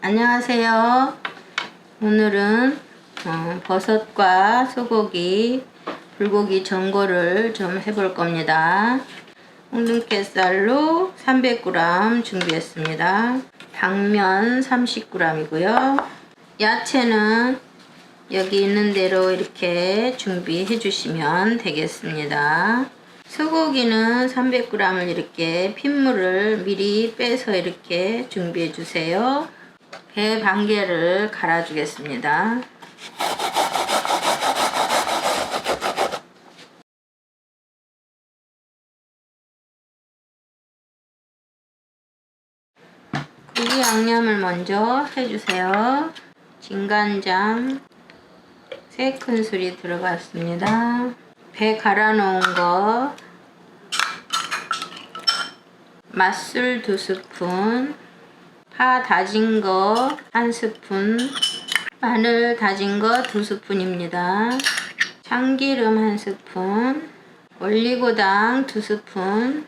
안녕하세요. 오늘은 어, 버섯과 소고기, 불고기 전골을 좀 해볼 겁니다. 홍등깨쌀로 300g 준비했습니다. 당면 30g이고요. 야채는 여기 있는 대로 이렇게 준비해 주시면 되겠습니다. 소고기는 300g을 이렇게 핏물을 미리 빼서 이렇게 준비해 주세요. 배 반 개를 갈아 주겠습니다. 고기 양념을 먼저 해주세요. 진간장 3큰술이 들어갔습니다. 배 갈아 놓은 거 맛술 2스푼 파 다진 거 1스푼 마늘 다진 거 2스푼입니다. 참기름 1스푼 올리고당 2스푼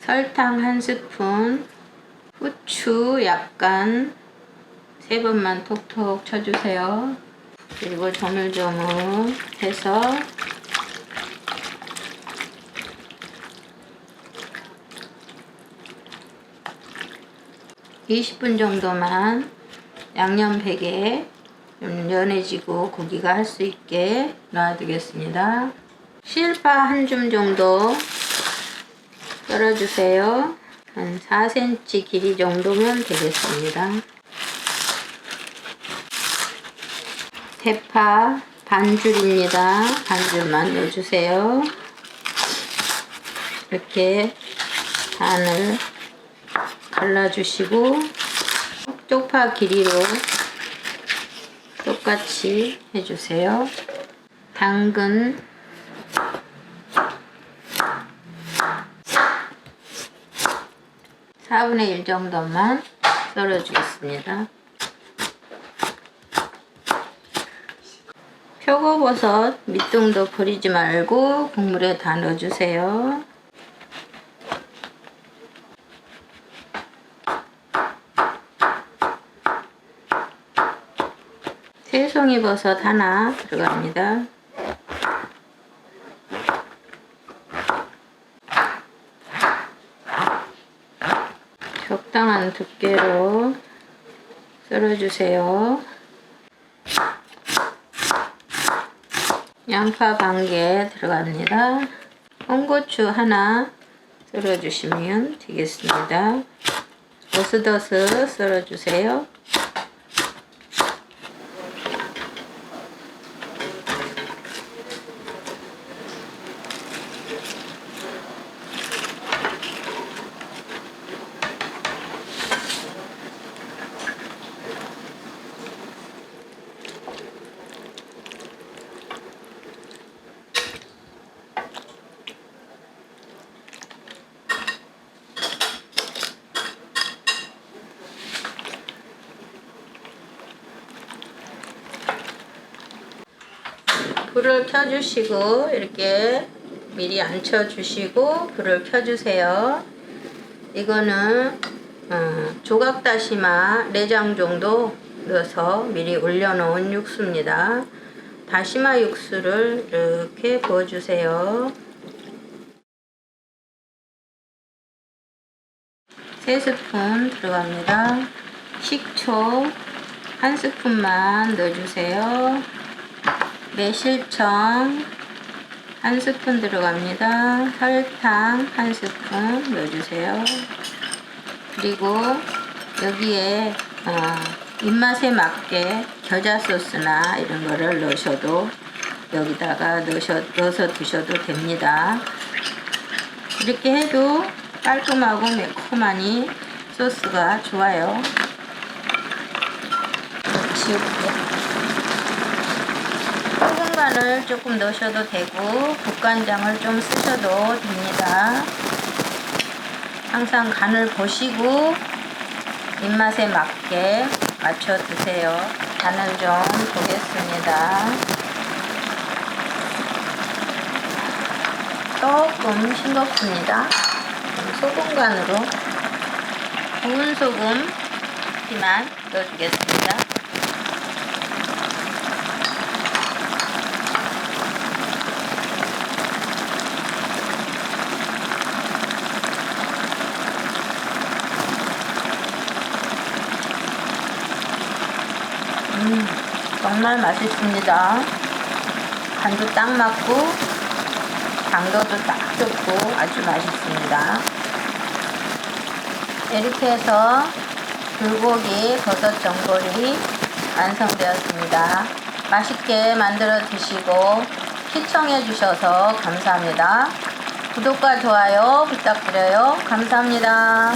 설탕 1스푼 후추 약간 세 번만 톡톡 쳐주세요. 그리고 조물조물 해서 (20분) 정도만 양념 백에 좀 연해지고 고기가 할 수 있게 놔두겠습니다. 실파 한 줌 정도 썰어주세요. 한 4cm 길이 정도면 되겠습니다. 대파 반줄입니다. 반줄만 넣어주세요. 이렇게 반을 갈라주시고 쪽파 길이로 똑같이 해주세요. 당근 4분의 1 정도만 썰어주겠습니다. 표고버섯 밑둥도 버리지 말고 국물에 다 넣어주세요. 새송이 버섯 하나 들어갑니다. 적당한 두께로 썰어주세요. 양파 반 개 들어갑니다. 홍고추 하나 썰어주시면 되겠습니다. 어스더스 썰어주세요. 불을 켜주시고 이렇게 미리 앉혀주시고 불을 켜주세요. 이거는 어, 조각 다시마 4장 정도 넣어서 미리 올려놓은 육수입니다. 다시마 육수를 이렇게 부어주세요. 3스푼 들어갑니다. 식초 1스푼만 넣어주세요. 매실청 한 스푼 들어갑니다. 설탕 한 스푼 넣어주세요. 그리고 여기에 어, 입맛에 맞게 겨자 소스나 이런 거를 넣으셔도 여기다가 넣으셔, 넣어서 드셔도 됩니다. 이렇게 해도 깔끔하고 매콤하니 소스가 좋아요. 지울 소금간을 조금 넣으셔도 되고 국간장을 좀 쓰셔도 됩니다. 항상 간을 보시고 입맛에 맞게 맞춰 드세요. 간을 좀 보겠습니다. 조금 싱겁습니다. 소금 간으로 구운 소금이지만 넣어주겠습니다. 음, 정말 맛있습니다. 간도 딱 맞고 당도도 딱 좋고 아주 맛있습니다. 이렇게 해서 불고기 버섯 전골이 완성되었습니다. 맛있게 만들어 드시고 시청해 주셔서 감사합니다. 구독과 좋아요 부탁드려요. 감사합니다.